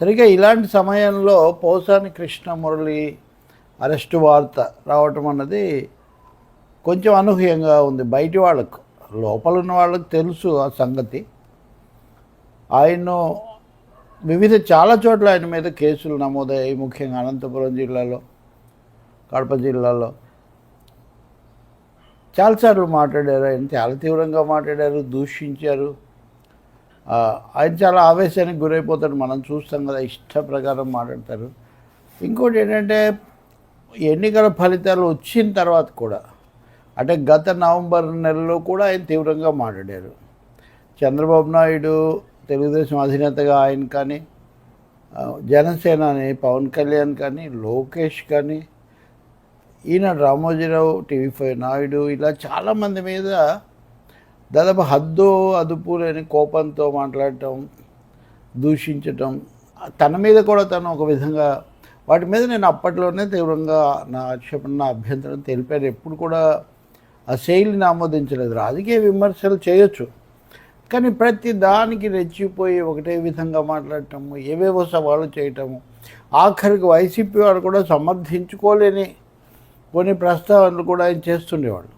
సరిగ్గా ఇలాంటి సమయంలో పోసాని కృష్ణమురళి అరెస్టు వార్త రావటం అన్నది కొంచెం అనూహ్యంగా ఉంది. బయటి వాళ్ళకు లోపల ఉన్న వాళ్ళకి తెలుసు ఆ సంగతి. ఆయన్ను వివిధ చాలా చోట్ల ఆయన మీద కేసులు నమోదయ్యాయి. ముఖ్యంగా అనంతపురం జిల్లాలో కడప జిల్లాలో. చాలాసార్లు మాట్లాడారు. ఆయన చాలా తీవ్రంగా మాట్లాడారు దూషించారు. ఆయన చాలా ఆవేశానికి గురైపోతాడు. మనం చూస్తాం కదా ఇష్ట ప్రకారం మాట్లాడతారు. ఇంకోటి ఏంటంటే ఎన్నికల ఫలితాలు వచ్చిన తర్వాత కూడా అంటే గత నవంబర్ నెలలో కూడా ఆయన తీవ్రంగా మాట్లాడారు. చంద్రబాబు నాయుడు తెలుగుదేశం అధినేతగా ఆయన కానీ జనసేన అని పవన్ కళ్యాణ్ కానీ లోకేష్ కానీ ఈయన రామోజీరావు టీవీ ఫైవ్ నాయుడు ఇలా చాలామంది మీద దాదాపు హద్దు అదుపు లేని కోపంతో మాట్లాడటం దూషించటం తన మీద కూడా తను ఒక విధంగా వాటి మీద నేను అప్పట్లోనే తీవ్రంగా నా ఆక్షేపణ నా అభ్యంతరం తెలిపాను. ఎప్పుడు కూడా ఆ శైలిని ఆమోదించలేదు. రాజకీయ విమర్శలు చేయొచ్చు. కానీ ప్రతి దానికి రెచ్చిపోయి ఒకటే విధంగా మాట్లాడటము ఏవేవో సవాళ్ళు చేయటము ఆఖరికి వైసీపీ వాడు కూడా సమర్థించుకోలేని కొన్ని ప్రస్తావనలు కూడా ఆయన చేస్తుండేవాళ్ళు.